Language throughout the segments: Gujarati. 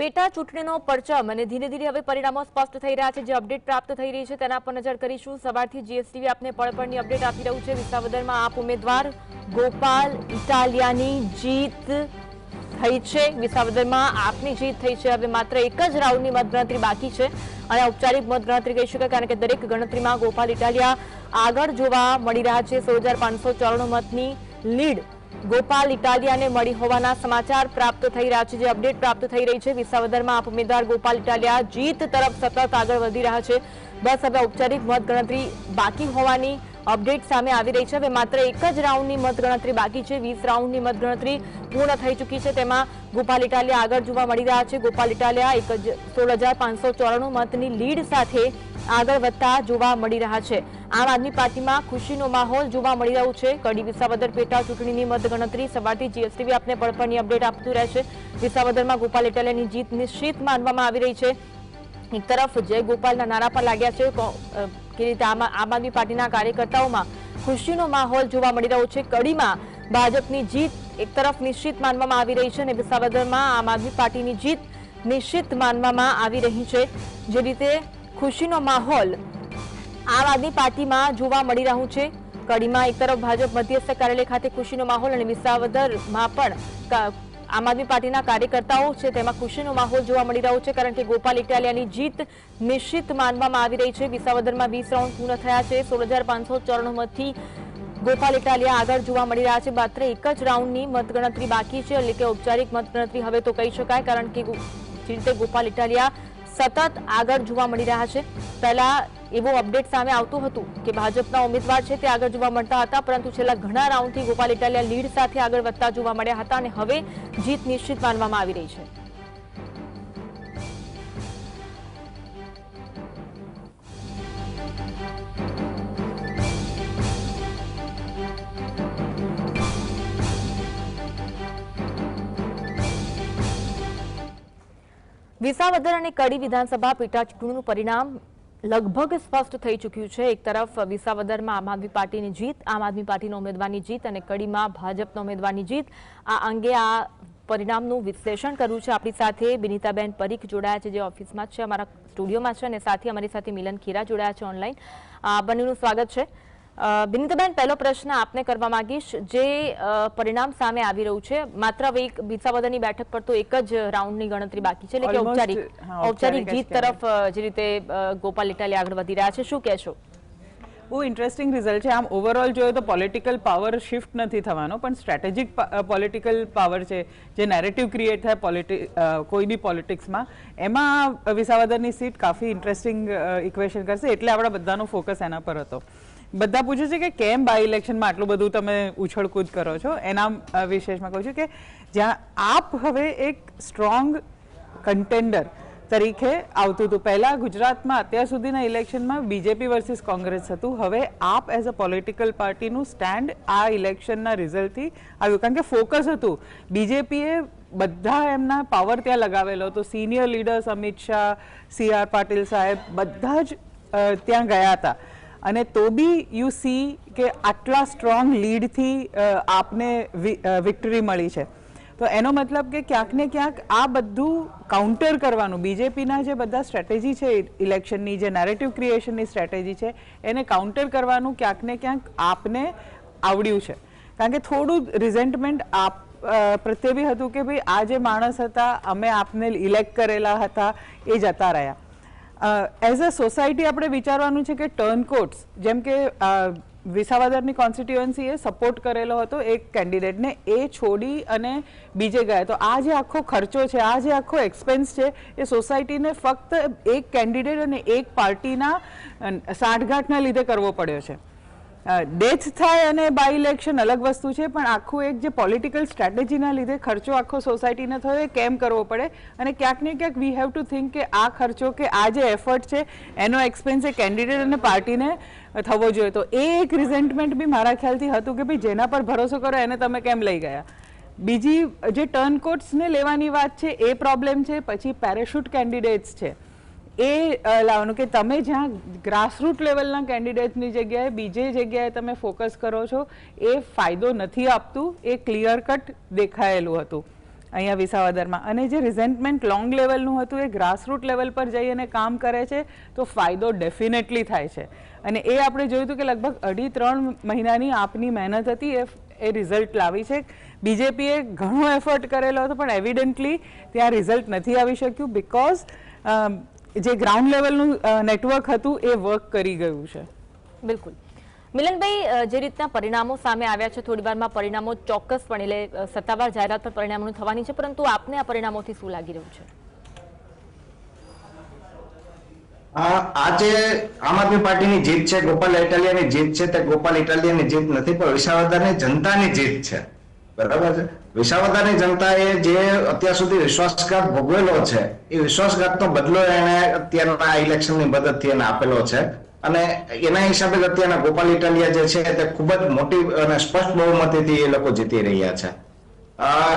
પેટા ચૂંટણીનો પરચમ અને ધીરે ધીરે હવે પરિણામો સ્પષ્ટ થઈ રહ્યા છે. જે અપડેટ પ્રાપ્ત થઈ રહી છે તેના પર નજર કરીશું. સવારથી જીએસટીવી આપને પળપળની અપડેટ આપી રહ્યું છે. વિસાવદરમાં આપ ઉમેદવાર ગોપાલ ઇટાલિયાની જીત થઈ છે. વિસાવદરમાં આપની જીત થઈ છે. હવે માત્ર એક જ રાઉન્ડની મતગણતરી બાકી છે. અને ઔપચારિક મતગણતરી કહી શકાય કારણ કે દરેક ગણતરીમાં ગોપાલ ઇટાલિયા આગળ જોવા મળી રહ્યા છે. સોળ મતની લીડ ગોપાલ ઇટાલિયાને મળી હોવાના સમાચાર પ્રાપ્ત થઈ રહ્યા છે, જે અપડેટ પ્રાપ્ત થઈ રહી છે. વિસાવદરમાં આપ ઉમેદવાર ગોપાલ ઇટાલિયા જીત તરફ સતત આગળ વધી રહ્યા છે. બસ હવે ઔપચારિક મતગણતરી બાકી હોવાની અપડેટ સામે આવી રહી છે. હવે માત્ર એક જ રાઉન્ડની મતગણતરી બાકી છે. વીસ રાઉન્ડની મતગણતરી પૂર્ણ થઈ ચૂકી છે. તેમાં ગોપાલ ઇટાલિયા આગળ જોવા મળી રહ્યા છે. ગોપાલ ઇટાલિયા એક સોળ મતની લીડ સાથે આગળ વધતા જોવા મળી રહ્યા છે. આમ આદમી પાર્ટીમાં ખુશીનો માહોલ જોવા મળી રહ્યો છે. કડી વિસાવદર પેટા ચૂંટણીની મતગણતરી સવારથી જીએસટીવી આપને પડપળની અપડેટ આપતું રહેશે વિસાવદરમાં ગોપાલ ઇટાલિયાની જીત નિશ્ચિત માનવામાં આવી રહી છે. એક તરફ જય ગોપાલના નારા પર લાગ્યા છે. કો- રીતે આમ આદમી પાર્ટીના કાર્યકર્તાઓમાં ખુશીનો માહોલ જોવા મળી રહ્યો છે. કડીમાં ભાજપની જીત એક તરફ નિશ્ચિત માનવામાં આવી રહી છે અને વિસાવદરમાં આમ આદમી પાર્ટીની જીત નિશ્ચિત માનવામાં આવી રહી છે. જે રીતે ખુશીનો માહોલ આમ આદમી પાર્ટીમાં જોવા મળી રહ્યું છે. કડીમાં એક તરફ ભાજપ મધ્યસ્થ કાર્યાલય ખાતે ખુશીનો માહોલ અને વિસાવદરમાં પણ આમ આદમી પાર્ટીના કાર્યકર્તાઓ છે તેમાં ખુશીનો માહોલ જોવા મળી રહ્યો છે કારણ કે ગોપાલ ઇટાલિયાની જીત નિશ્ચિત માનવામાં આવી રહી છે. વિસાવદરમાં વીસ રાઉન્ડ પૂર્ણ થયા છે. સોળ હજાર પાંચસો ચોરાણું ગોપાલ ઇટાલિયા આગળ જોવા મળી રહ્યા છે. માત્ર એક જ રાઉન્ડની મતગણતરી બાકી છે. એટલે કે ઔપચારિક મતગણતરી હવે તો કહી શકાય કારણ કે જે રીતે ગોપાલ ઇટાલિયા સતત આગળ જોવા મળી રહ્યા છે. પહેલા એવો અપડેટ સામે આવતું હતું કે ભાજપના ઉમેદવાર છે તે આગળ જોવા મળતા હતા, પરંતુ છેલ્લા ઘણા રાઉન્ડથી ગોપાલ ઇટાલિયા લીડ સાથે આગળ વધતા જોવા મળ્યા હતા અને હવે જીત નિશ્ચિત માનવામાં આવી રહી છે. વિસાવદર અને કડી વિધાનસભા પેટા ચૂંટણીનું પરિણામ લગભગ સ્પષ્ટ થઈ ચૂક્યું છે. એક તરફ વિસાવદરમાં આમ આદમી પાર્ટીની જીત, આમ આદમી પાર્ટીની ઉમેદવારની જીત અને કડીમાં ભાજપના ઉમેદવારની જીત. આ અંગે આ પરિણામનું વિશ્લેષણ કર્યું છે. આપણી સાથે બિનિતાબેન પરીખ જોડાયા છે, જે ઓફિસમાં છે, અમારા સ્ટુડિયોમાં છે અને સાથે અમારી સાથે મિલન ખીરા જોડાયા છે ઓનલાઈન. બંનેનું સ્વાગત છે. બિનિતાબેન પહેલો પ્રશ્ન આપને કરવા માંગીશ. જે પરિણામ સામે આવી રહ્યું છે માત્ર હવે એક વિસાવદરની બેઠક પર તો એક જ રાઉન્ડની ગણતરી બાકી છે એટલે કે ઔપચારિક ઔપચારિક ઔપચારિક જીત તરફ જે રીતે ગોપાલ ઇટાલી આગળ વધી રહ્યા છે શું કહેશો? બહુ ઇન્ટરેસ્ટિંગ રિઝલ્ટ છે. આમ ઓવરઓલ જોઈએ તો પોલિટિકલ પાવર શિફ્ટ નથી થવાનો પણ સ્ટ્રેટેજિક પોલિટિકલ પાવર છે જે નેરેટિવ ક્રિએટ થાય પોલિટિ કોઈ બી પોલિટિક્સમાં એમાં વિસાવદરની સીટ કાફી ઇન્ટરેસ્ટિંગ ઇક્વેશન કરશે એટલે આપણા બધાનો ફોકસ એના પર હતો. બધા પૂછે છે કે કેમ બાય ઇલેક્શનમાં આટલું બધું તમે ઉછળકૂદ કરો છો? એના વિશેષમાં કહું છું કે જ્યાં આપ હવે એક સ્ટ્રોંગ કન્ટેન્ડર તરીકે આવતું હતું. પહેલાં ગુજરાતમાં, અત્યાર સુધીના ઇલેક્શનમાં બીજેપી વર્સિસ કોંગ્રેસ હતું. હવે આપ એઝ અ પોલિટિકલ પાર્ટીનું સ્ટેન્ડ આ ઇલેક્શનના રિઝલ્ટથી આવ્યું. કારણ કે ફોકસ હતું. બીજેપીએ બધા એમના પાવર ત્યાં લગાવેલો હતો. Senior leaders Amit Shah C R Patil સાહેબ બધા જ ત્યાં ગયા હતા. અને તો બી યુ સી કે આટલા સ્ટ્રોંગ લીડથી આપને વિક્ટરી મળી છે. તો એનો મતલબ કે ક્યાંક ને ક્યાંક આ બધું કાઉન્ટર કરવાનું, બીજેપીના જે બધા સ્ટ્રેટેજી છે, ઇલેક્શનની જે નેરેટિવ ક્રિએશનની સ્ટ્રેટેજી છે, એને કાઉન્ટર કરવાનું ક્યાંક ને ક્યાંક આપને આવડ્યું છે. કારણ કે થોડું રિઝેન્ટમેન્ટ આપ પ્રત્યે બી હતું કે ભાઈ આ જે માણસ હતા, અમે આપને ઇલેક્ટ કરેલા હતા, એ જતા રહ્યા. એઝ અ સોસાયટી આપણે વિચારવાનું છે કે ટર્નકોટ્સ જેમ કે વિસાવદરની કોન્સ્ટિટ્યુઅન્સીએ સપોર્ટ કરેલો હતો એક કેન્ડિડેટને એ છોડી અને બીજે ગયા. તો આ જે આખો ખર્ચો છે, આ જે આખો એક્સપેન્સ છે, એ સોસાયટીને ફક્ત એક કેન્ડિડેટ અને એક પાર્ટીના સાંઠગાંઠના લીધે કરવો પડ્યો છે. ડેથ થાય અને બાય ઇલેક્શન અલગ વસ્તુ છે, પણ આખું એક જે પોલિટિકલ સ્ટ્રેટેજીના લીધે ખર્ચો આખો સોસાયટીને થયો, એ કેમ કરવો પડે? અને ક્યાંક ને ક્યાંક વી હેવ ટુ થિંક કે આ ખર્ચો કે આ જે એફર્ટ છે, એનો એક્સપેન્સ એ કેન્ડિડેટ અને પાર્ટીને થવો જોઈએ. તો એ એક રિઝેન્ટમેન્ટ બી મારા ખ્યાલથી હતું કે ભાઈ જેના પર ભરોસો કરો, એને તમે કેમ લઈ ગયા? બીજી જે ટર્ન કોટ્સને લેવાની વાત છે, એ પ્રોબ્લેમ છે, પછી પેરાશૂટ કેન્ડિડેટ્સ છે. એ લાવવાનું કે તમે જ્યાં ગ્રાસરૂટ લેવલના કેન્ડિડેટની જગ્યાએ, બીજે જગ્યાએ તમે ફોકસ કરો છો, એ ફાયદો નથી આપતું, એ ક્લિયર કટ દેખાયેલું હતું અહીંયા વિસાવદરમાં. અને જે રિઝેન્ટમેન્ટ લોંગ લેવલનું હતું, એ ગ્રાસરૂટ લેવલ પર જઈ અને કામ કરે છે, તો ફાયદો ડેફિનેટલી થાય છે. અને એ આપણે જોયું હતું કે લગભગ અઢી ત્રણ મહિનાની આપની મહેનત હતી, એ એ રિઝલ્ટ લાવી છે. બીજેપીએ ઘણો એફર્ટ કરેલો હતો, પણ એવિડન્ટલી ત્યાં રિઝલ્ટ નથી આવી શક્યું બિકોઝ જે ગ્રાઉન્ડ લેવલનું નેટવર્ક હતું એ વર્ક કરી ગયું છે. બિલકુલ. મિલનભાઈ જે રીતના પરિણામો સામે આવ્યા છે થોડી વારમાં પરિણામો ચોક્કસપણે એટલે સત્તાવાર જાહેરાત પર પરિણામોની થવાની છે પરંતુ આપને આ પરિણામોથી શું લાગી રહ્યું છે? આજે આ જે આમ આદમી પાર્ટીની જીત છે ગોપાલ ઇટાલિયાની જીત છે તે ગોપાલ ઇટાલિયાની જીત નથી પણ વિસાવદરની જનતાની જીત છે. બરાબર છે? વિસાવદરની જનતાએ જે અત્યાર સુધી વિશ્વાસઘાત ભોગવેલો છે, એ વિશ્વાસઘાતનો બદલો એને અત્યારના આ ઇલેક્શનની મદદથી એને આપેલો છે. અને એના હિસાબે અત્યારના ગોપાલ ઇટાલિયા જે છે, તે ખૂબ જ મોટી અને સ્પષ્ટ બહુમતીથી એ લોકો જીતી રહ્યા છે.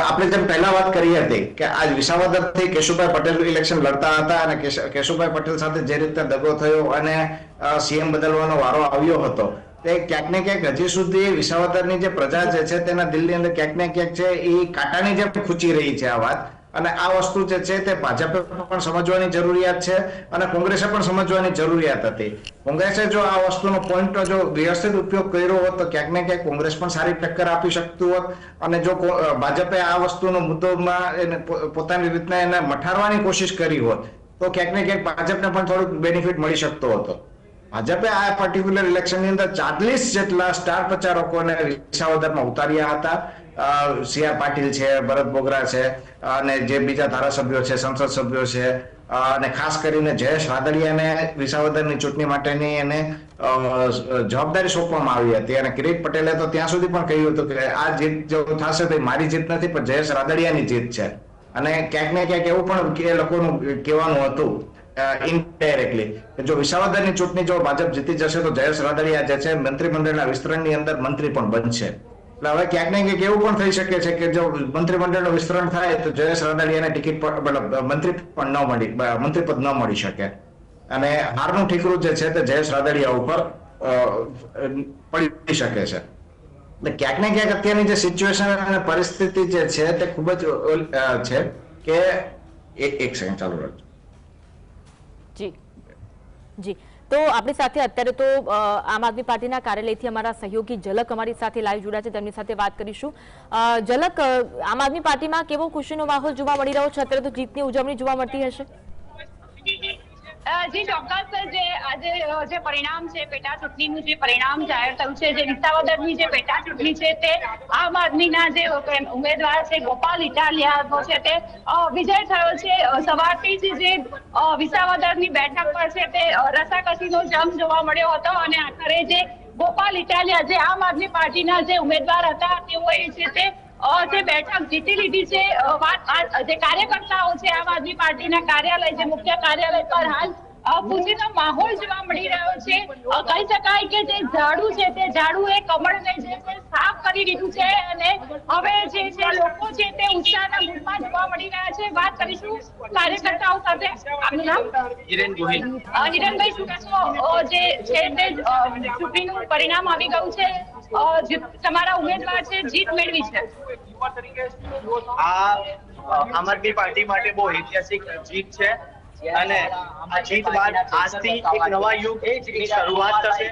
આપણે જેમ પહેલા વાત કરી હતી કે આજ વિસાવદરથી કેશુભાઈ પટેલ ઇલેક્શન લડતા હતા અને કેશ- કેશુભાઈ પટેલ સાથે જે રીતે દગો થયો અને સીએમ બદલવાનો વારો આવ્યો હતો તે ક્યાંક ને ક્યાંક હજી સુધી વિસાવદરની જે પ્રજા જે છે તેના દિલની અંદર ક્યાંક ને ક્યાંક છે એ કાંટાની જેમ ખૂચી રહી છે આ વાત. અને આ વસ્તુ જે છે તે ભાજપે પણ સમજવાની જરૂરિયાત છે અને કોંગ્રેસે પણ સમજવાની જરૂરિયાત હતી. કોંગ્રેસે જો આ વસ્તુનો પોઈન્ટ જો વ્યવસ્થિત ઉપયોગ કર્યો હોત તો ક્યાંક ને ક્યાંક કોંગ્રેસ પણ સારી ટક્કર આપી શકતું હોત. અને જો ભાજપે આ વસ્તુનો મુદ્દોમાં એને પોતાની રીતના એને મઠારવાની કોશિશ કરી હોત તો ક્યાંક ને ક્યાંક ભાજપને પણ થોડુંક બેનિફિટ મળી શકતો હતો. ભાજપે આ પર્ટિક્યુલર ઇલેક્શનની અંદર ચાલીસ જેટલા સ્ટાર પ્રચારકોને વિસાવદરમાં ઉતાર્યા હતા. સી પાટીલ છે, ભરત બોગરા છે, અને જે બીજા ધારાસભ્યો છે, સંસદ સભ્યો છે અને ખાસ કરીને જયેશ રાદડિયાને વિસાવદરની ચૂંટણી માટેની એને જવાબદારી સોંપવામાં આવી હતી. અને કિરીટ પટેલે તો ત્યાં સુધી પણ કહ્યું હતું કે આ જીત જો થશે તો મારી જીત નથી, પણ જયેશ રાદડિયાની જીત છે. અને ક્યાંક ને ક્યાંક એવું પણ એ લોકોનું કહેવાનું હતું ઇનડાયરેક્ટલી જો વિસાવદરની ચૂંટણી જો ભાજપ જીતી જશે તો જયેશ રાદડિયા જે છે મંત્રીમંડળના વિસ્તરણની અંદર મંત્રી પણ બનશે. એટલે હવે ક્યાંક ને ક્યાંક એવું પણ થઈ શકે છે કે જો મંત્રીમંડળનું વિસ્તરણ થાય તો જયેશ રાદડિયાને ટિકિટ મતલબ મંત્રી પણ ન મળી મંત્રી ન મળી શકે. અને હારનું ઠીકરું જે છે તે જયેશ રાદડિયા ઉપર પડી શકે છે. એટલે ક્યાંક ને ક્યાંક અત્યારની જે સિચ્યુએશન અને પરિસ્થિતિ જે છે તે ખૂબ જ છે કે એક સેકન્ડ ચાલુ રાખજો. જી. તો આપણી સાથે અત્યારે તો આમ આદમી પાર્ટીના કાર્યાલયથી અમારા સહયોગી ઝલક અમારી સાથે લાઈવ જોડા છે. તેમની સાથે વાત કરીશું. ઝલક આમ આદમી પાર્ટીમાં કેવો ખુશીનો માહોલ જોવા મળી રહ્યો છે? અત્યારે તો જીતની ઉજવણી જોવા મળતી હશે. જી, ચોક્કસ જે આજે જે પરિણામ છે પેટા ચૂંટણીનું જે પરિણામ જાહેર થયું છે, જે વિસાવદરની જે પેટા ચૂંટણી છે, તે આમ આદમીના જે ઉમેદવાર છે, ગોપાલ ઇટાલિયાનો છે, તે વિજય થયો છે. સવારથી જ જે વિસાવદરની બેઠક પર છે, તે રસાકસીનો જમ જોવા મળ્યો હતો અને આખરે જે ગોપાલ ઇટાલિયા જે આમ આદમી પાર્ટીના જે ઉમેદવાર હતા, તેઓએ છે તે જે બેઠક જીતી લીધી છે જે કાર્યકર્તાઓ છે, આમ આદમી પાર્ટીના કાર્યાલય, જે મુખ્ય કાર્યાલય પર હાલ ખુશીનો માહોલ જોવા મળી રહ્યો છે. કહી શકાય કે જે ઝાડુ છે તે ઝાડુ એ કમળને જે છે સાફ કરી દીધું છે અને હવે જે છે લોકો છે તે ઉત્સાહના મૂડમાં જોવા મળી રહ્યા છે. વાત કરીશું કાર્યકર્તાઓ સાથે. આપનું નામ? હિરેન ગોહિલ. હિરેનભાઈ શું કહેશો? જે છે તે ચૂંટણીનું પરિણામ આવી ગયું છે. તમારા ઉમેદવાર છે જીત મેળવી છે. આ આમ આદમી પાર્ટી માટે બહુ ઐતિહાસિક જીત છે. અને આ જીત બાદ આજથી એક નવા યુગની શરૂઆત થશે.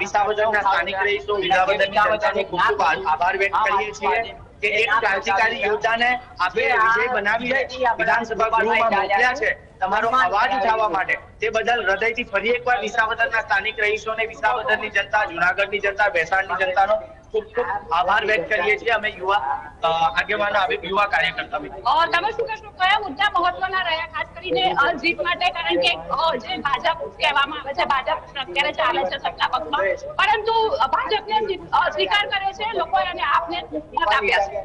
વિસાવદરના સ્થાનિક રહીશો વિસાવદરની જનતાનો ખૂબ ખૂબ આભાર વ્યક્ત કરીએ છીએ કે એક ક્રાંતિકારી યોદ્ધાને આપે વિજય બનાવીને વિધાનસભા ગૃહમાં મોકલ્યા છે. તમારો અવાજ ઉઠાવવા માટે. તે બદલ હૃદયથી ફરી એકવાર વિસાવદરના સ્થાનિક રહીશોને વિસાવદરની જનતા જુનાગઢની જનતા ભેસાણની જનતાનો ખૂબ ખૂબ આભાર વ્યક્ત કરીએ છીએ. અમે યુવા આગેવાનો આવે યુવા કાર્યકર્તા તમે શું કહેશો? કયા મુદ્દા મહત્વના રહ્યા? ખાસ કરીને જીત માટે કારણ કે જે ભાજપ કહેવામાં આવે છે ભાજપ અત્યારે ચાલે છે સત્તા પક્ષમાં. પરંતુ ભાજપને સ્વીકાર કરે છે લોકો અને આપને મત આપ્યા છે.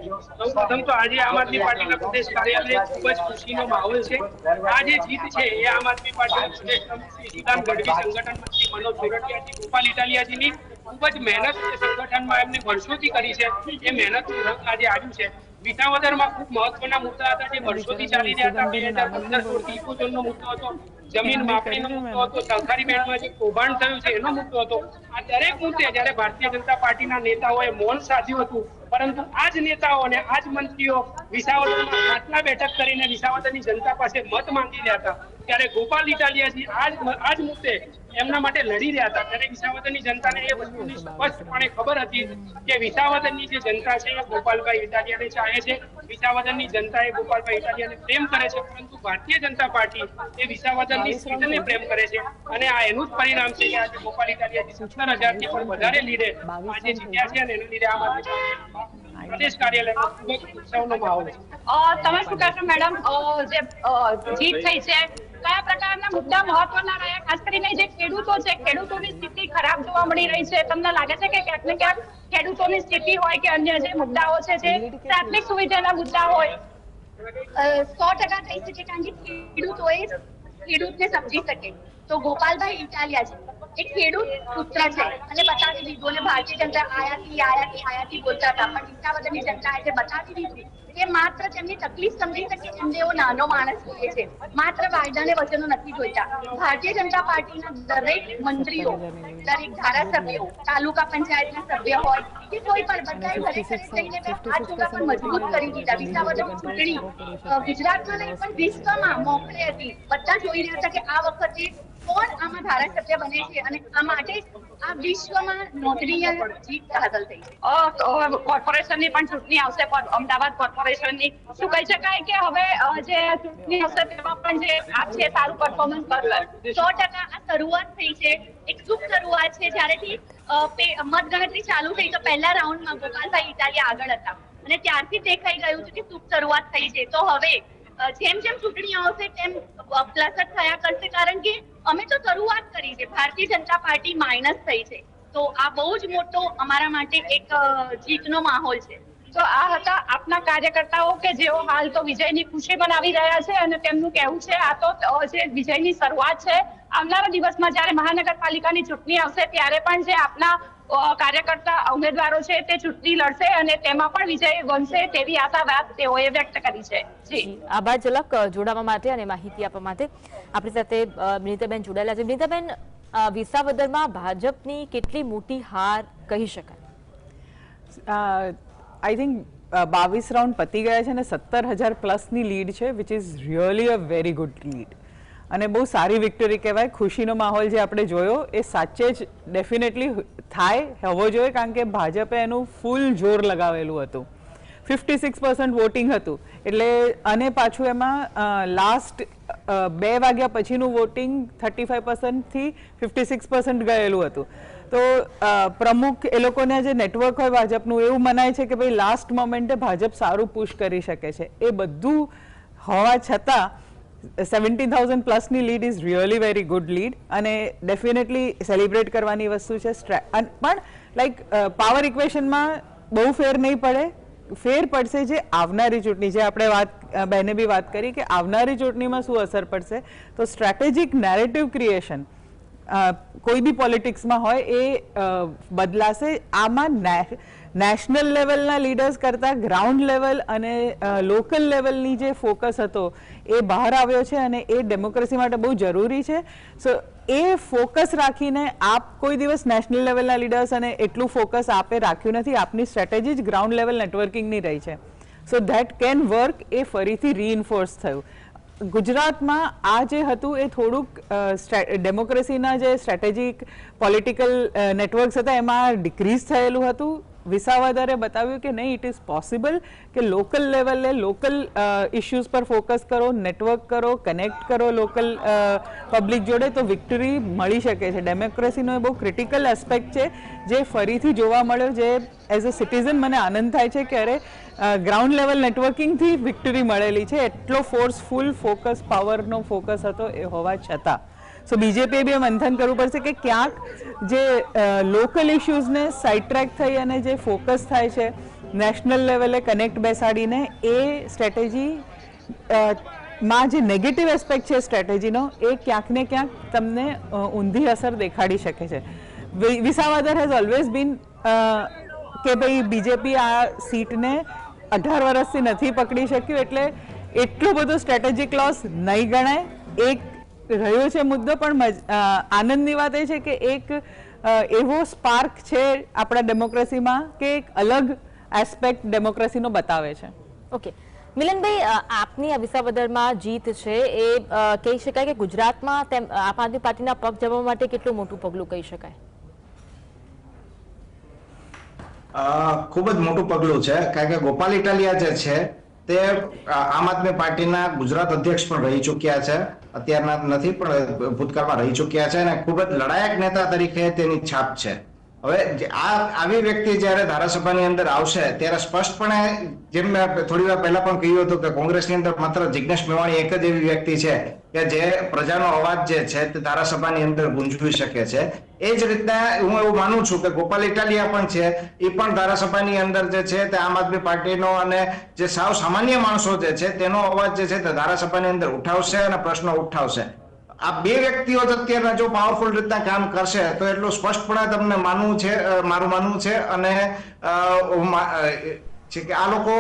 પ્રથમ તો આજે આમ આદમી પાર્ટીના પ્રદેશ કાર્યાલય ખૂબ જ ખુશીનો માહોલ છે. આ જે જીત છે એ આમ આદમી પાર્ટીના પ્રદેશ પ્રમુખ શ્રી ગઢવી સંગઠન મંત્રી મનોજ સોરઠિયાજી ગોપાલ ઇટાલિયાજીની ખૂબ જ મહેનત સંગઠનમાં એમને વર્ષોથી કરી છે. એ મહેનતનું રંગ આજે આવ્યું છે. વિસાવદરમાં ખૂબ મહત્વના મુદ્દા હતા જે વર્ષોથી ચાલી રહ્યા હતા. બે હજાર પંદર સોળથી ઇકોઝોનનો મુદ્દો હતો. જમીન માપણીનો મુદ્દો હતો. સરકારી બેંકમાં જે કૌભાંડ થયું છે એનો મુદ્દો હતો. આ દરેક મુદ્દે જ્યારે ભારતીય જનતા પાર્ટીના નેતાઓએ મૌન સાધ્યું હતું, પરંતુ આ જ નેતાઓ અને આ જ મંત્રીઓ વિસાવદરમાં આટલા બેઠક કરીને વિસાવદરની જનતા પાસે મત માંગી રહ્યા હતા. ત્યારે ગોપાલ ઇટાલિયાજી આ જ મ- આ જ મુદ્દે એમના માટે લડી રહ્યા હતા. ત્યારે વિસાવદરની જનતાને એ વસ્તુની સ્પષ્ટપણે ખબર હતી કે વિસાવદરની જે જનતા છે, એ ગોપાલભાઈ ઇટાલિયાને ચાહે છે. વિસાવદરની જનતા એ ગોપાલભાઈ ઇટાલિયાને પ્રેમ કરે છે, પરંતુ ભારતીય જનતા પાર્ટી એ વિસાવદરની સીટને પ્રેમ કરે છે. અને આ એનું જ પરિણામ છે કે આજે ગોપાલ ઇટાલિયાજી સત્તર હજારથી પણ વધારે લીડે આજે જીત્યા છે અને એના લીધે આ માટે પ્રદેશ કાર્યાલયમાં તમે શું કહેશો, મેડમ? જે જીત થઈ છે કયા પ્રકારના મુદ્દા મહત્વના રહ્યા? ખાસ કરીને જે ખેડૂતો છે, ખેડૂતોની સ્થિતિ ખરાબ જોવા મળી રહી છે. તમને લાગે છે કે ક્યાંક ને ક્યાંક ખેડૂતોની સ્થિતિ હોય કે અન્ય જે મુદ્દાઓ છે, જે પ્રાથમિક સુવિધાના મુદ્દા હોય? સો ટકા થઈ શકે કારણ કે ખેડૂતોએ ખેડૂતને સમજી શકે. તો ગોપાલભાઈ ઇટાલિયા છે. એ ખેડૂત પુત્ર છે. અને બતાવી દીધું ભારતીય જનતા આયાથી આયાથી આયાથી બોલતા હતા. પણ વિસાવદરની જનતા જે બતાવી દીધું કે માત્ર તેમની તકલીફ સમજી શકે એમને એવો નાનો માણસ બોલે છે. માત્ર વાયદાને વચનો નથી જોઈતા. ભારતીય જનતા પાર્ટીના દરેક મંત્રીઓ, દરેક ધારાસભ્યો, તાલુકા પંચાયતના સભ્ય હોય કે કોઈ પણ બધાએ ઘરે જઈને હાથ જોડા પણ મજબૂત કરી દીધા. વિસાવદરની ચૂંટણી ગુજરાતમાં નહીં, પણ વિશ્વમાં મોકલી હતી. બધા જોઈ રહ્યા હતા કે આ વખતે કોણ આમાં ધારાસભ્ય બને છે અને આ માટે આ વિશ્વમાં નોંધનીય જીત હાંસલ થઈ છે. કોર્પોરેશનની પણ ચૂંટણી આવશે પણ અમદાવાદ કોર્પોરેશનની. શું કહી શકાય કે હવે જે ચૂંટણી આવશે તેમાં પણ જે આપ છે સારું પરફોર્મન્સ કરશે સો ટકા આ શરૂઆત થઈ છે. એક શુભ શરૂઆત છે. જ્યારેથી મતગણતરી ચાલુ થઈ તો પહેલા રાઉન્ડમાં ગોપાલભાઈ ઇટાલિયા આગળ હતા. અને ત્યારથી દેખાઈ ગયું છે કે શુભ શરૂઆત થઈ છે. તો હવે જેમ જેમ ચૂંટણી આવશે, તેમ પ્લસ થયા કરશે. કારણ કે અમે તો શરૂઆત કરી છે. ભારતીય જનતા પાર્ટી માઇનસ થઈ છે. તો આ બહુ જ મોટો અમારા માટે એક જીતનો માહોલ છે. તો આ હતા આપના કાર્યકર્તાઓ કે જેઓ હાલ તો વિજયની ખુશી મનાવી રહ્યા છે અને તેમનું કહેવું છે, આ તો જે વિજયની શરૂઆત છે, આવનારા દિવસમાં જ્યારે મહાનગરપાલિકાની ચૂંટણી આવશે ત્યારે પણ જે આપના કાર્યકર્તા ઉમેદવારો છે તે ચૂંટણી લડશે અને તેમાં પણ વિજય બનશે તેવી આશા વાત તેઓએ વ્યક્ત કરી છે. જી. આભાર ઝલક જોડાવા માટે અને માહિતી આપવા માટે. આપણી સાથે મિનિતાબેન જોડાયેલા છે. વિનીતાબેન વિસાવદરમાં ભાજપની કેટલી મોટી હાર કહી શકાય? આઈ થિંક બાવીસ રાઉન્ડ પતી ગયા છે અને સત્તર હજાર પ્લસની લીડ છે which is really a very good lead અને બહુ સારી વિક્ટરી કહેવાય. ખુશીનો માહોલ જે આપણે જોયો એ સાચે જ ડેફિનેટલી થાય, હોવો જોઈએ, કારણ કે ભાજપે એનું ફૂલ જોર લગાવેલું હતું. ફિફ્ટી સિક્સ પર્સન્ટ વોટિંગ હતું. એટલે અને પાછું એમાં લાસ્ટ બે વાગ્યા પછીનું વોટિંગ થર્ટી ફાઈવ પર્સન્ટથી ફિફ્ટી સિક્સ પર્સન્ટ ગયેલું હતું. તો પ્રમુખ એ લોકોને જે નેટવર્ક હોય ભાજપનું, એવું મનાય છે કે ભાઈ લાસ્ટ મોમેન્ટે ભાજપ સારું પુશ કરી શકે છે. એ બધું હોવા છતાં seventeen thousand પ્લસની lead is really very good lead અને ડેફિનેટલી સેલિબ્રેટ કરવાની વસ્તુ છે પણ, લાઈક પાવર ઇક્વેશનમાં બહુ ફેર નહીં પડે. ફેર પડશે જે આવનારી ચૂંટણી. જે આપણે વાત બહેને બી વાત કરી કે આવનારી ચૂંટણીમાં શું અસર પડશે. તો સ્ટ્રેટેજિક નેરેટિવ ક્રિએશન કોઈ બી પોલિટિક્સમાં હોય એ બદલાશે. આમાં નેશનલ લેવલના લીડર્સ કરતાં ગ્રાઉન્ડ લેવલ અને લોકલ લેવલની જે ફોકસ હતો, એ બહાર આવ્યો છે અને એ ડેમોક્રેસી માટે બહુ જરૂરી છે. સો એ ફોકસ રાખીને આપ કોઈ દિવસ નેશનલ લેવલના લીડર્સ અને એટલું ફોકસ આપે રાખ્યું નથી. આપની સ્ટ્રેટેજી જ ગ્રાઉન્ડ લેવલ નેટવર્કિંગની રહી છે. સો ધેટ કેન વર્ક એ ફરીથી રીઇન્ફોર્સ થયું. ગુજરાતમાં આ જે હતું એ થોડુંક ડેમોક્રેસીના જે સ્ટ્રેટેજિક પોલિટિકલ નેટવર્ક્સ હતા એમાં ડિક્રીઝ થયેલું હતું. વિસાવદરે બતાવ્યું કે નહીં ઇટ ઇઝ પોસિબલ કે લોકલ લેવલે લોકલ ઇશ્યુઝ પર ફોકસ કરો નેટવર્ક કરો કનેક્ટ કરો લોકલ પબ્લિક જોડે તો વિક્ટરી મળી શકે છે. ડેમોક્રેસીનો એ બહુ ક્રિટિકલ એસ્પેક્ટ છે. જે ફરીથી જોવા મળ્યો, જે એઝ અ સિટીઝન મને આનંદ થાય છે કે અરે ગ્રાઉન્ડ લેવલ નેટવર્કિંગથી વિક્ટરી મળેલી છે. એટલો ફોર્સફુલ ફોકસ પાવરનો ફોકસ હતો એ હોવા છતાં. સો બીજેપીએ બી મંથન કરવું પડશે કે ક્યાંક જે લોકલ ઇશ્યુઝને સાઇડટ્રેક થઈ અને જે ફોકસ થાય છે નેશનલ લેવલે કનેક્ટ બેસાડીને એ સ્ટ્રેટેજી માં જે નેગેટિવ એસ્પેક્ટ છે સ્ટ્રેટેજીનો એ ક્યાંક ને ક્યાંક તમને ઊંધી અસર દેખાડી શકે છે. વિસાવદર હેઝ ઓલવેઝ બીન કે ભાઈ બીજેપી આ સીટને અઢાર વર્ષથી નથી પકડી શક્યું એટલે એટલો બધો સ્ટ્રેટેજિક લોસ નહીં ગણાય. એક રહ્યો છે મુદ્દો પણ આનંદની વાત એ છે કે એક એવો સ્પાર્ક છે આપણા ડેમોક્રેસીમાં કે એક અલગ એસ્પેક્ટ ડેમોક્રેસીનો બતાવે છે. ઓકે. મિલનભાઈ આપની આ વિસાવદરમાં જીત છે એ કહી શકાય કે ગુજરાતમાં તેમ આમ આદમી પાર્ટીના પગ જમવા માટે કેટલું મોટું પગલું કહી શકાય? ખૂબ જ મોટું પગલું છે. કારણ કે ગોપાલ ઇટાલિયા જે છે તે આમ આદમી પાર્ટીના ગુજરાત અધ્યક્ષ પણ રહી ચૂક્યા છે. અત્યારના નથી, પણ ભૂતકાળમાં રહી ચૂક્યા છે અને ખૂબ જ લડાયક નેતા તરીકે તેની છાપ છે. હવે આ આવી વ્યક્તિ જ્યારે ધારાસભાની અંદર આવશે, ત્યારે સ્પષ્ટપણે જેમ મેં થોડી વાર પહેલા પણ કહ્યું હતું કે કોંગ્રેસની અંદર માત્ર જિજ્ઞેશ મેવાણી એક જ એવી વ્યક્તિ છે કે જે પ્રજાનો અવાજ જે છે તે ધારાસભાની અંદર ગુંજવી શકે છે. એ જ રીતના હું એવું માનું છું કે ગોપાલ ઇટાલિયા પણ છે. એ પણ ધારાસભાની અંદર જે છે તે આમ આદમી પાર્ટીનો અને જે સાવ સામાન્ય માણસો જે છે તેનો અવાજ જે છે તે ધારાસભાની અંદર ઉઠાવશે અને પ્રશ્નો ઉઠાવશે. આ બે વ્યક્તિઓ જ અત્યારના જો પાવરફુલ રીતના કામ કરશે, તો એટલું સ્પષ્ટપણે તમને માનવું છે મારું માનવું છે અને છે કે આ લોકો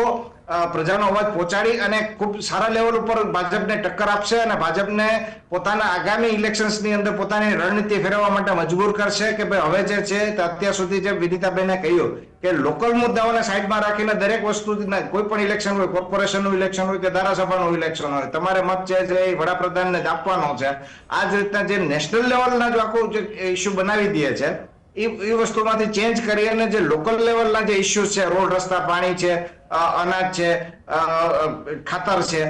પ્રજાનો અવાજ પહોંચાડી અને ખૂબ સારા લેવલ ઉપર ભાજપને ટક્કર આપશે અને ભાજપને પોતાના આગામી ઇલેક્શન્સની અંદર પોતાની રણનીતિ ફેરવવા માટે મજબૂર કરશે કે ભાઈ હવે જે છે તે અત્યાર સુધી જે વિનિતાબેને કહ્યું કે લોકલ મુદ્દાઓને સાઈડમાં રાખીને દરેક વસ્તુ કોઈ પણ ઇલેક્શન હોય કોર્પોરેશનનું ઇલેક્શન હોય કે ધારાસભાનું ઇલેક્શન હોય, તમારે મત જે છે એ વડાપ્રધાનને જ આપવાનો છે. આ જ રીતના જે નેશનલ લેવલના જો આખું જે ઇસ્યુ બનાવી દે છે, એ એ વસ્તુમાંથી ચેન્જ કરી અને જે લોકલ લેવલના જે ઇસ્યુઝ છે, રોડ, રસ્તા, પાણી છે અનાજ છે ખાતર છે,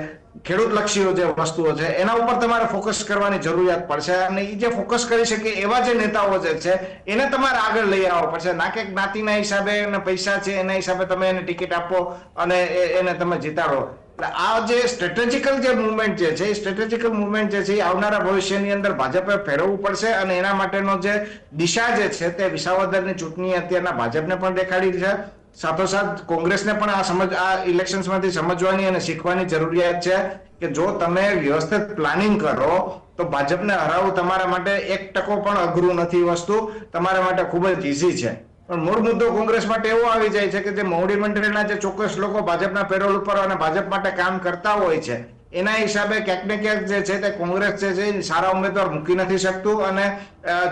ખેડૂત લક્ષીઓ જે વસ્તુઓ છે, એના ઉપર તમારે ફોકસ કરવાની જરૂરિયાત પડશે. અને એ જે ફોકસ કરી શકે એવા જે નેતાઓ જે છે, એને તમારે આગળ લઈ આવવા પડશે. ના કે જ્ઞાતિના હિસાબે અને પૈસા છે, એના હિસાબે તમે એને ટિકિટ આપો અને એને તમે જીતાડો. એટલે આ જે સ્ટ્રેટેજિકલ જે મુવમેન્ટ જે છે, એ સ્ટ્રેટેજિકલ મુવમેન્ટ જે છે, એ આવનારા ભવિષ્યની અંદર ભાજપે ફેરવવું પડશે અને એના માટેનો જે દિશા જે છે, તે વિસાવદરની ચૂંટણી અત્યારના ભાજપને પણ દેખાડી છે. સાથોસાથ કોંગ્રેસને પણ આ સમજ આ ઇલેક્શન્સમાંથી સમજવાની અને શીખવાની જરૂરિયાત છે કે જો તમે વ્યવસ્થિત પ્લાનિંગ કરો, તો ભાજપને હરાવવું તમારા માટે એક ટકો પણ અઘરું નથી વસ્તુ. તમારા માટે ખૂબ જ ઇઝી છે. પણ મૂળ મુદ્દો કોંગ્રેસ માટે એવો આવી જાય છે કે જે મોવડી મંડળીના જે ચોક્કસ લોકો ભાજપના પેરોલ ઉપર અને ભાજપ માટે કામ કરતા હોય છે એના હિસાબે ક્યાંક ને ક્યાંક જે છે તે કોંગ્રેસ જે છે સારા ઉમેદવાર મૂકી નથી શકતું અને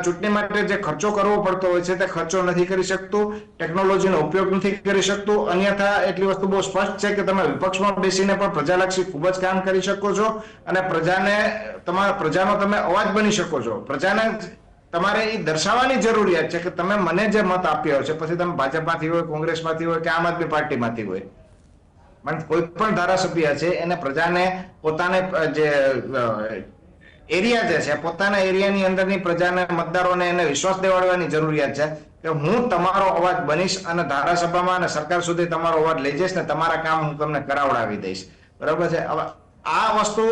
ચૂંટણી માટે જે ખર્ચો કરવો પડતો હોય છે તે ખર્ચો નથી કરી શકતું, ટેકનોલોજીનો ઉપયોગ નથી કરી શકતું. અન્યથા એટલી વસ્તુ બહુ સ્પષ્ટ છે કે તમે વિપક્ષમાં બેસીને પણ પ્રજાલક્ષી ખૂબ જ કામ કરી શકો છો અને પ્રજાને, તમારા પ્રજાનો તમે અવાજ બની શકો છો. પ્રજાને તમારે એ દર્શાવવાની જરૂરિયાત છે કે તમે મને જે મત આપ્યો છે, પછી તમે ભાજપમાંથી હોય, કોંગ્રેસમાંથી હોય કે આમ આદમી પાર્ટીમાંથી હોય. પણ કોઈ પણ ધારાસભ્ય છે, એને પ્રજાને પોતાને જે એરિયા જે છે, પોતાના એરિયાની અંદરની પ્રજાને મતદારોને એને વિશ્વાસ દેવાડવાની જરૂરિયાત છે કે હું તમારો અવાજ બનીશ અને ધારાસભામાં અને સરકાર સુધી તમારો અવાજ લઈ જઈશ ને તમારા કામ હું તમને કરાવડાવી દઈશ. બરાબર છે? આ વસ્તુ,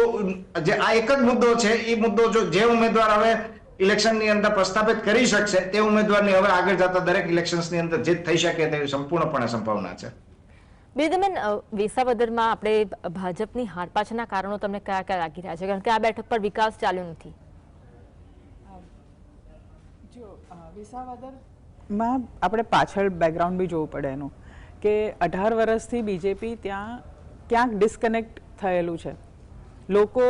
જે, આ એક જ મુદ્દો છે એ મુદ્દો જો જે ઉમેદવાર હવે ઇલેક્શનની અંદર પ્રસ્થાપિત કરી શકશે, તે ઉમેદવારની હવે આગળ જતા દરેક ઇલેક્શન્સની અંદર જીત થઈ શકે તેવી સંપૂર્ણપણે સંભાવના છે. બિરદમેન વિસાવદરમાં આપણે ભાજપની હાર પાછળના કારણો તમને કયા કયા લાગી રહ્યા છે? કારણ કે આ બેઠક પર વિકાસ ચાલ્યો નથી. જો વિસાવદરમાં આપણે પાછળ બેકગ્રાઉન્ડ બી જોવું પડે એનું કે અઢાર વર્ષથી બીજેપી ત્યાં ક્યાંક ડિસ્કનેક્ટ થયેલું છે. લોકો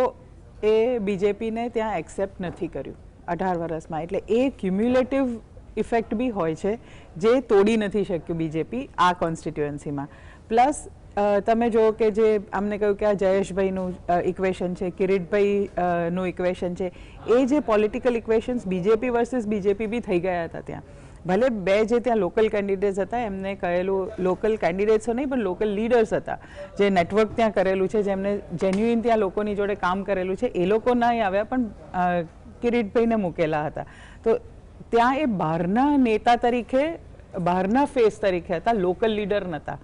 એ બીજેપીને ત્યાં એક્સેપ્ટ નથી કર્યું અઢાર વર્ષમાં. એટલે એ ક્યુમ્યુલેટિવ ઇફેક્ટ બી હોય છે જે તોડી નથી શક્યું બીજેપી આ કોન્સ્ટિટ્યુઅન્સીમાં પ્લસ તમે જો કે જે અમને કહ્યું કે આ જયેશભાઈનું ઇક્વેશન છે, કિરીટભાઈનું ઇક્વેશન છે, એ જે political equations BJP versus BJP B થઈ ગયા હતા ત્યાં. ભલે બે જે ત્યાં લોકલ કેન્ડિડેટ્સ હતા, એમને કહેલું લોકલ કેન્ડિડેટ્સો નહીં, પણ લોકલ લીડર્સ હતા, જે નેટવર્ક ત્યાં કરેલું છે, જેમને જેન્યુઇન ત્યાં લોકોની જોડે કામ કરેલું છે, એ લોકો નહીં આવ્યા, પણ કિરીટભાઈને મૂકેલા હતા. તો ત્યાં એ બહારના નેતા તરીકે, બહારના ફેસ તરીકે હતા લોકલ લીડર નહોતા.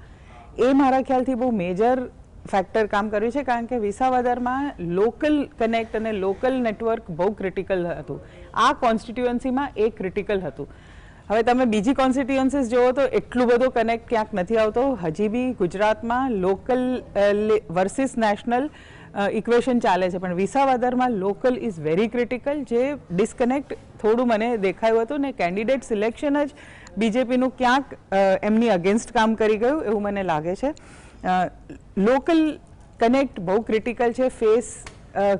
એ મારા ખ્યાલથી બહુ મેજર ફેક્ટર કામ કર્યું છે, કારણ કે વિસાવદરમાં લોકલ કનેક્ટ અને લોકલ નેટવર્ક બહુ ક્રિટિકલ હતું. આ કોન્સ્ટિટ્યુઅન્સીમાં એ ક્રિટિકલ હતું. હવે તમે બીજી કોન્સ્ટિટ્યુઅન્સીસ જુઓ તો એટલું બધું કનેક્ટ ક્યાંક નથી આવતો. હજી બી ગુજરાતમાં લોકલ વર્સિસ નેશનલ ઇક્વેશન ચાલે છે. પણ વિસાવદરમાં લોકલ ઇઝ વેરી ક્રિટિકલ જે ડિસ્કનેક્ટ થોડું મને દેખાયું હતું ને કેન્ડિડેટ સિલેક્શન જ બીજેપીનું ક્યાંક એમની અગેન્સ્ટ કામ કરી ગયું એવું મને લાગે છે. લોકલ કનેક્ટ બહુ ક્રિટિકલ છે ફેસ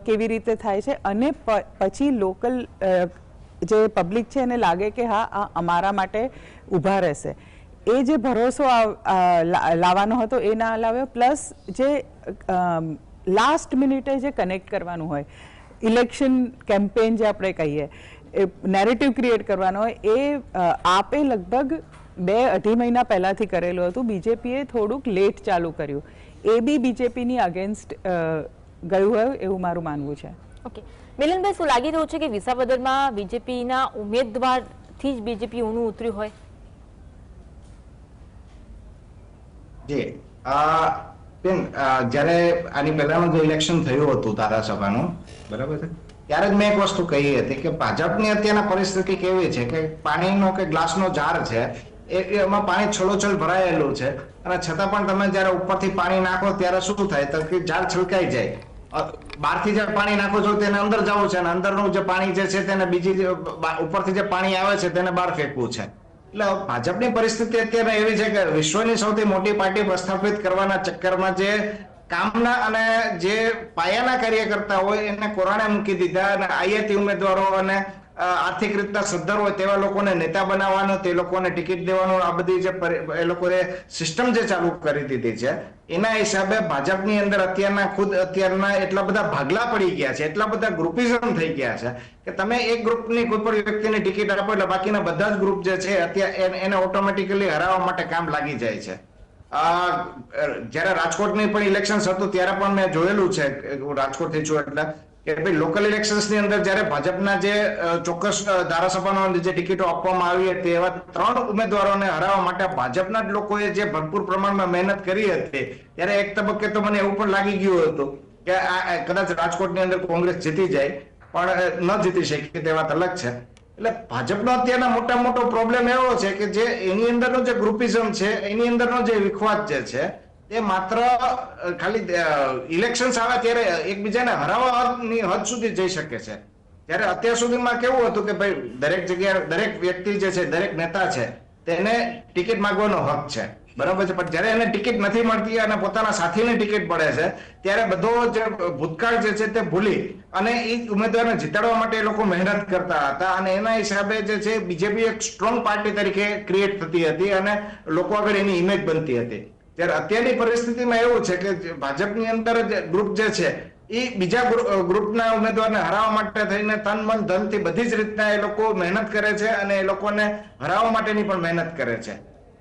કેવી રીતે થાય છે અને પછી લોકલ જે પબ્લિક છે એને લાગે કે હા, આ અમારા માટે ઊભા રહેશે. એ જે ભરોસો લાવવાનો હતો એ ના લાવ્યો. પ્લસ જે લાસ્ટ મિનિટે જે કનેક્ટ કરવાનું હોય ઇલેક્શન કેમ્પેન જે આપણે કહીએ નેરેટિવ ક્રિએટ કરવાનો એ આપે લગભગ બે અઢી મહિના પહેલાંથી કરેલું હતું. બીજેપીએ થોડુંક લેટ ચાલુ કર્યું. એ બી બીજેપીની અગેન્સ્ટ ગયું હોય એવું મારું માનવું છે. ઓકે મિલનભાઈ શું લાગી રહ્યું છે કે વિસાવદરમાં બીજેપીના ઉમેદવારથી જ બીજેપી ઊનું ઉતર્યું હોય? જી. આ બેન જ્યારે આની પહેલાનું જે ઇલેક્શન થયું હતું ધારાસભાનું બરાબર છે? ત્યારે જ મેં એક વસ્તુ કહી હતી કે ભાજપની અત્યારના પરિસ્થિતિ કેવી છે કે પાણીનો કે ગ્લાસનો જાર છે એમાં પાણી છલોછલ ભરાયેલું છે અને છતાં પણ તમે જ્યારે ઉપરથી પાણી નાખો ત્યારે શું થાય? તો કે જાર છલકાઈ જાય. બહારથી જે પાણી નાખો છો તેને અંદર જવું છે અને અંદરનું જે પાણી જે છે તેને બીજી ઉપરથી જે પાણી આવે છે તેને બહાર ફેંકવું છે. એટલે ભાજપની પરિસ્થિતિ અત્યારે એવી છે કે વિશ્વની સૌથી મોટી પાર્ટી પ્રસ્થાપિત કરવાના ચક્કરમાં જે કામના અને જે પાયાના કાર્યકર્તા હોય એને કોરાણે મૂકી દીધા અને આઈએતી ઉમેદવારો અને આર્થિક રીતના સદ્ધર હોય તેવા લોકોને નેતા બનાવવાનો, તે લોકોને ટિકિટ દેવાનો, આ બધી જે એ લોકોએ સિસ્ટમ જે ચાલુ કરી દીધી છે, એના હિસાબે ભાજપની અંદર અત્યારના ખુદ, અત્યારના એટલા બધા ભાગલા પડી ગયા છે, એટલા બધા ગ્રુપિઝમ થઈ ગયા છે, કે તમે એક ગ્રુપની કોઈ પણ વ્યક્તિને ટિકિટ આપો એટલે બાકીના બધા જ ગ્રુપ જે છે અત્યારે એને ઓટોમેટિકલી હરાવવા માટે કામ લાગી જાય છે. જ્યારે રાજકોટની પણ ઇલેક્શન હતું, ત્યારે પણ મેં જોયેલું છે હું રાજકોટથી છું એટલે કે ભાઈ લોકલ ઇલેક્શન્સની અંદર જ્યારે ભાજપના જે ચોક્કસ ધારાસભાનો જે ટિકિટો આપવામાં આવી હતી, એવા ત્રણ ઉમેદવારોને હરાવવા માટે ભાજપના જ લોકોએ જે ભરપૂર પ્રમાણમાં મહેનત કરી હતી, ત્યારે એક તબક્કે તો મને એવું પણ લાગી ગયું હતું કે આ કદાચ રાજકોટની અંદર કોંગ્રેસ જીતી જાય, પણ ન જીતી શકે, તે વાત અલગ છે. એટલે ભાજપનો અત્યારના મોટા મોટો પ્રોબ્લેમ એવો છે કે જે એની અંદરનો જે ગ્રુપિઝમ છે, એની અંદરનો જે વિખવાદ જે છે, એ માત્ર ખાલી ઇલેક્શન્સ આવે ત્યારે એકબીજાને હરાવવાની હદ સુધી જઈ શકે છે. ત્યારે અત્યાર સુધીમાં કેવું હતું કે ભાઈ દરેક જગ્યાએ દરેક વ્યક્તિ જે છે, દરેક નેતા છે, તેને ટિકિટ માંગવાનો હક છે. બરાબર છે. પણ જ્યારે એને ટિકિટ નથી મળતી અને પોતાના સાથીને ટિકિટ પડે છે, ત્યારે બધો જે ભૂતકાળ જે છે તે ભૂલી અને એ ઉમેદવારને જીતાડવા માટે એ લોકો મહેનત કરતા હતા અને એના હિસાબે જે છે બીજેપી એક સ્ટ્રોંગ પાર્ટી તરીકે ક્રિએટ થતી હતી અને લોકો આગળ એની ઇમેજ બનતી હતી. ત્યારે અત્યારની પરિસ્થિતિમાં એવું છે કે ભાજપની અંદર ગ્રુપ જે છે, એ બીજા ગ્રુપના ઉમેદવારને હરાવવા માટે થઈને તન મન ધનથી બધી જ રીતના એ લોકો મહેનત કરે છે અને એ લોકોને હરાવવા માટેની પણ મહેનત કરે છે.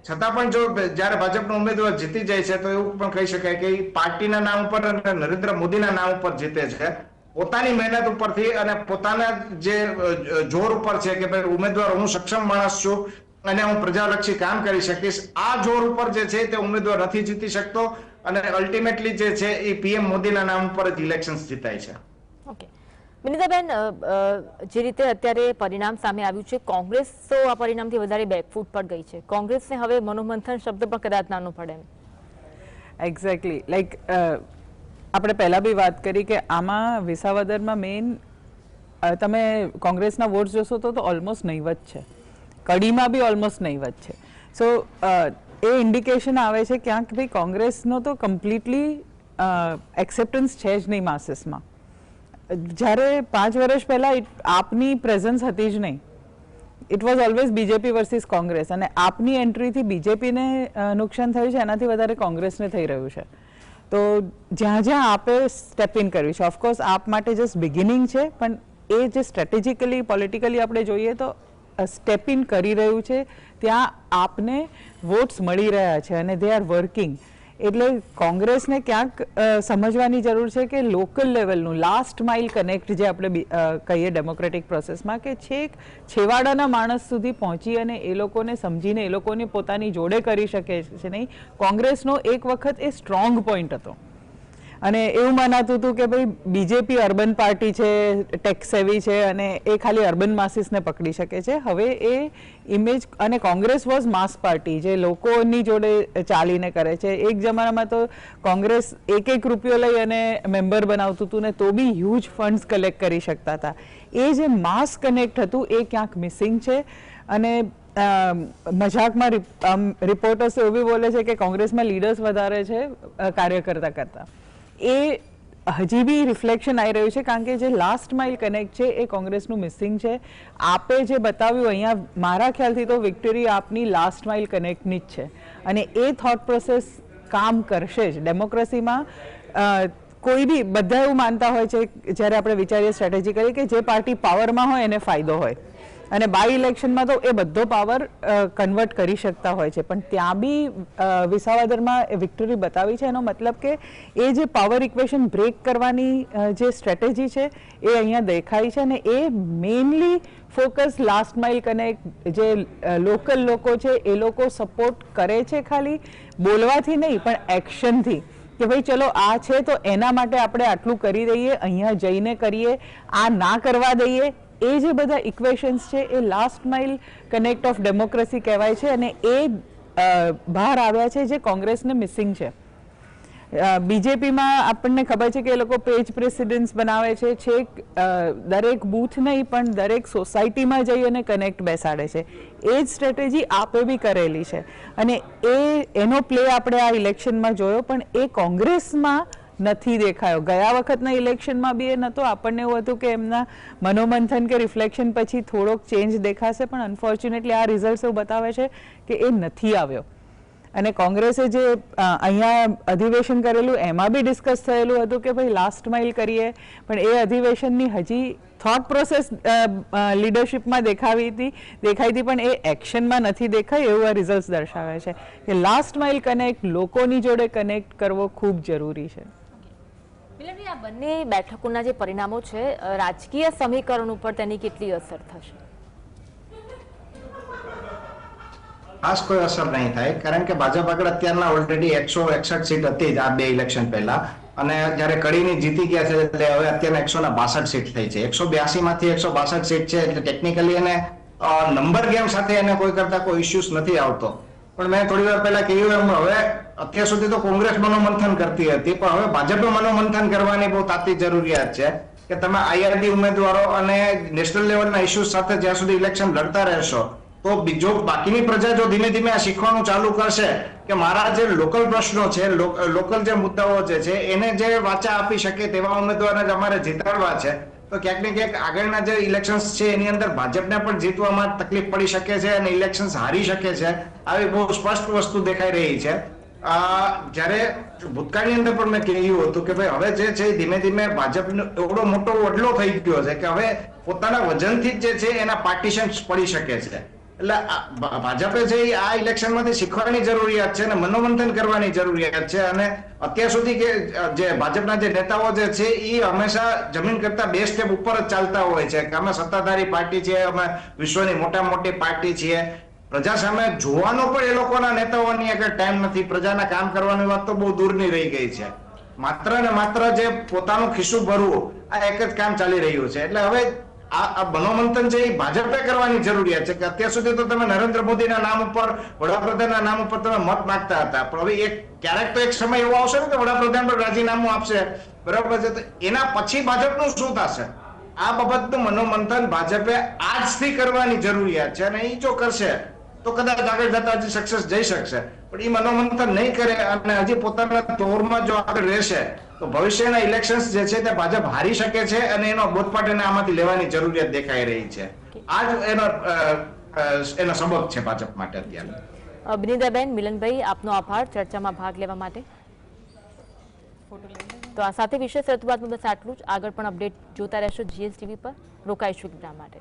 છતાં પણ જો જ્યારે ભાજપનો ઉમેદવાર જીતી જાય છે, તો એવું પણ કહી શકાય કે પાર્ટીના નામ ઉપર અને નરેન્દ્ર મોદીના નામ ઉપર જીતે છે. પોતાની મહેનત ઉપરથી અને પોતાના જે જોર ઉપર છે કે ભાઈ ઉમેદવાર હું સક્ષમ માણસ છું અને હું પ્રજાલક્ષી કામ કરી શકીશ, આ જોર ઉપર જે છે તે ઉમેદવાર નથી જીતી શકતો અને અલ્ટિમેટલી જે છે એ પીએમ મોદીના નામ ઉપર જ ઇલેક્શન જીતાય છે. ઓકે વિનિતાબેન જે રીતે અત્યારે પરિણામ સામે આવ્યું છે, કોંગ્રેસ તો આ પરિણામથી વધારે બેકફૂટ પર ગઈ છે. કોંગ્રેસને હવે મનોમંથન શબ્દ પણ કદાચ નાનો પડે એક્ઝેક્ટલી લાઈક આપણે પહેલાં બી વાત કરી કે આમાં વિસાવદરમાં મેઇન તમે કોંગ્રેસના વોટ્સ જોશો તો ઓલમોસ્ટ નહીવત છે. કડીમાં બી ઓલમોસ્ટ નહીવત છે. સો એ ઇન્ડિકેશન આવે છે ક્યાંક ભાઈ કોંગ્રેસનો તો કમ્પ્લીટલી એક્સેપ્ટન્સ છે જ નહીં માસીસમાં જ્યારે પાંચ વર્ષ પહેલાં આપની પ્રેઝન્સ હતી જ નહીં. It was always BJP versus Congress અને આપની એન્ટ્રીથી બીજેપીને નુકસાન થયું છે, એનાથી વધારે કોંગ્રેસને થઈ રહ્યું છે. તો જ્યાં જ્યાં આપે સ્ટેપ ઇન કર્યું છે. ઓફકોર્સ આપ માટે જસ્ટ બિગિનિંગ છે, પણ એ જે સ્ટ્રેટેજિકલી પોલિટિકલી આપણે જોઈએ તો સ્ટેપ ઇન કરી રહ્યું છે. ત્યાં આપને વોટ્સ મળી રહ્યા છે અને દે આર વર્કિંગ એટલે કોંગ્રેસને ક્યાંક સમજવાની જરૂર છે કે લોકલ લેવલનું લાસ્ટ માઇલ કનેક્ટ જે આપણે કહીએ ડેમોક્રેટિક પ્રોસેસમાં કે છેક છેવાડાના માણસ સુધી પહોંચી અને એ લોકોને સમજીને એ લોકોને પોતાની જોડે કરી શકે છે નહીં. કોંગ્રેસનો એક વખત એ સ્ટ્રોંગ પોઈન્ટ હતો. અને એવું મનાતું હતું કે ભાઈ બીજેપી અર્બન પાર્ટી છે ટેક્સ સેવી છે, અને એ ખાલી અર્બન માસીસને પકડી શકે છે. હવે એ ઇમેજ અને કોંગ્રેસ વોઝ માસ પાર્ટી જે લોકોની જોડે ચાલીને કરે છે. એક જમાનામાં તો કોંગ્રેસ એક એક રૂપિયો લઈ અને મેમ્બર બનાવતું હતું ને તો બી હ્યુજ ફંડ્સ કલેક્ટ કરી શકતા હતા. એ જે માસ કનેક્ટ હતું, એ ક્યાંક મિસિંગ છે. અને મજાકમાં રિપોર્ટર્સ એવું બોલે છે કે કોંગ્રેસમાં લીડર્સ વધારે છે કાર્યકર્તા કરતા. એ હજી બી રિફ્લેક્શન આવી રહ્યું છે, કારણ કે જે લાસ્ટ માઇલ કનેક્ટ છે, એ કોંગ્રેસનું મિસિંગ છે. આપે જે બતાવ્યું, અહીંયા મારા ખ્યાલથી તો વિક્ટરી આપની લાસ્ટ માઇલ કનેક્ટની જ છે. અને એ થોટ પ્રોસેસ કામ કરશે જ. ડેમોક્રેસીમાં કોઈ બી, બધા એવું માનતા હોય છે, જ્યારે આપણે વિચારીએ સ્ટ્રેટેજી કરીએ કે જે પાર્ટી પાવરમાં હોય, એને ફાયદો હોય. અને બાય ઇલેક્શનમાં તો એ બધો પાવર કન્વર્ટ કરી શકતા હોય છે. પણ ત્યાં બી વિસાવાદરમાં વિક્ટરી બતાવી છે. એનો મતલબ કે એ જે પાવર ઇક્વેશન બ્રેક કરવાની જે સ્ટ્રેટેજી છે, એ અહીંયા દેખાય છે અને એ mainly focus last mile connect જે લોકલ લોકો છે, એ લોકો સપોર્ટ કરે છે ખાલી, બોલવાથી નહીં, પણ એક્શનથી કે ભાઈ ચલો, આ છે તો એના માટે આપણે આટલું કરી દઈએ, અહીંયા જઈને કરીએ, આ ના કરવા દઈએ એ જે બધા ઇક્વેશન્સ છે, એ last mile connect of democracy કહેવાય છે અને એ બહાર આવ્યા છે જે કોંગ્રેસને મિસિંગ છે. બીજેપીમાં આપણને ખબર છે કે એ લોકો પેજ પ્રેસિડેન્સ બનાવે છે છેક દરેક બૂથ નહીં, પણ દરેક સોસાયટીમાં જઈ અને કનેક્ટ બેસાડે છે. એ જ સ્ટ્રેટેજી આપે બી કરેલી છે. અને એ, એનો પ્લે આપણે આ ઇલેક્શનમાં જોયો, પણ એ કોંગ્રેસમાં નથી દેખાયો. ગયા વખતના ઇલેક્શનમાં બી એ નહોતો. આપણને એવું હતું કે એમના મનોમંથન કે રિફ્લેક્શન પછી થોડોક ચેન્જ દેખાશે, પણ અનફોર્ચ્યુનેટલી આ રિઝલ્ટ એવું બતાવે છે કે એ નથી આવ્યો. અને કોંગ્રેસે જે અહીંયા અધિવેશન કરેલું, એમાં બી ડિસ્કસ થયેલું હતું કે ભાઈ લાસ્ટ માઇલ કરીએ. પણ એ અધિવેશનની હજી થોટ પ્રોસેસ લીડરશિપમાં દેખાવી હતી, દેખાઈ હતી, પણ એ એક્શનમાં નથી દેખાઈ એવું આ રિઝલ્ટ દર્શાવે છે કે લાસ્ટ માઇલ કનેક્ટ લોકોની જોડે કનેક્ટ કરવો ખૂબ જરૂરી છે. બંને બેઠકોના જે પરિણામો છે રાજકીય સમીકરણ ઉપર તેની કેટલી અસર થશે? ખાસ કોઈ અસર નહીં થાય, કારણ કે ભાજપ આગળ અત્યારના ઓલરેડી એકસો એકસઠ સીટ હતી જ આ બે ઇલેક્શન પહેલા. અને જ્યારે કડીની જીતી ગયા છે, એટલે હવે અત્યારે એકસો ને બાસઠ સીટ થઈ છે. એકસો બ્યાસી માંથી એકસો બાસઠ સીટ છે, એટલે ટેકનિકલી એને નંબર ગેમ સાથે એને કોઈ કરતા કોઈ ઇસ્યુઝ નથી આવતો. પણ મેં થોડી વાર પહેલા કહ્યું એમ, હવે અત્યાર સુધી તો કોંગ્રેસ મનોમંથન કરતી હતી, પણ હવે ભાજપે મનોમંથન કરવાની બહુ તાતી જરૂરિયાત છે કે તમે આઈઆરડી ઉમેદવારો અને નેશનલ લેવલના ઇસ્યુઝ સાથે જ્યાં સુધી ઇલેક્શન લડતા રહેશો, તો બીજો બાકીની પ્રજા જો ધીમે ધીમે આ શીખવાનું ચાલુ કરશે કે મારા જે લોકલ પ્રશ્નો છે લોકલ જે મુદ્દાઓ જે છે, એને જે વાચા આપી શકે તેવા ઉમેદવારને જ અમારે જીતાડવા છે. તો ક્યાંક ને ક્યાંક આગળના જે ઇલેક્શન્સ છે, એની અંદર ભાજપને પણ જીતવામાં તકલીફ પડી શકે છે અને ઇલેક્શન્સ હારી શકે છે. આવી બહુ સ્પષ્ટ વસ્તુ દેખાઈ રહી છે. જ્યારે ભૂતકાળની અંદર પણ મેં કહ્યું હતું કે ભાઈ, હવે જે છે, ધીમે ધીમે ભાજપનો એવડો મોટો વડલો થઈ ગયો છે કે હવે પોતાના વજનથી જ જે છે, એના પાર્ટીશન પડી શકે છે. એટલે ભાજપે છે એ આ ઇલેક્શનમાંથી શીખવાની જરૂરિયાત છે અને મનોમંથન કરવાની જરૂરિયાત છે અને અત્યાર સુધી કે જે ભાજપના જે નેતાઓ જે છે એ હંમેશા જમીન કરતા બે સ્ટેપ ઉપર જ ચાલતા હોય છે. કે અમે સત્તાધારી પાર્ટી છે અમે વિશ્વની મોટા મોટી પાર્ટી છીએ. પ્રજા સામે જોવાનો પણ એ લોકોના નેતાઓની આગળ ટાઈમ નથી. પ્રજાના કામ કરવાની વાત તો બહુ દૂરની રહી ગઈ છે. માત્ર ને માત્ર જે પોતાનું ખિસ્સું ભરવું, આ એક જ કામ ચાલી રહ્યું છે. એટલે હવે આ મનોમંથન છે એ ભાજપે કરવાની જરૂરિયાત છે કે અત્યાર સુધી તો તમે નરેન્દ્ર મોદીના નામ ઉપર, વડાપ્રધાનના નામ ઉપર તમે મત માંગતા હતા. પણ હવે એક ક્યારેક તો એક સમય એવો આવશે ને કે વડાપ્રધાન પણ રાજીનામું આપશે. બરાબર છે? તો એના પછી ભાજપનું શું થશે? આ બાબતનું મનોમંથન ભાજપે આજથી કરવાની જરૂરિયાત છે અને એ જો કરશે, તો કદાચ આગળ જતા હજી સક્સેસ જઈ શકશે. પણ એ મનોમંથન નહીં કરે અને હજી પોતાના તોરમાં જો આગળ રહેશે તો ભવિષ્યના ઇલેક્શન્સ જે છે તે ભાજપ હારી શકે છે અને એનો બોધપાઠ એને આમાંથી લેવાની જરૂરિયાત દેખાઈ રહી છે. આ જ એનો એનો સબક છે ભાજપ માટે અત્યારે. અ, બિનિતાબેન મિલનભાઈ આપનો આભાર ચર્ચામાં ભાગ લેવા માટે. તો આ સાથે વિશેષ રજૂઆતમાં બસ આટલું જ. આગળ પણ અપડેટ જોતા રહેશો જીએસટીવી પર. રોકાઈશું વિરામ માટે.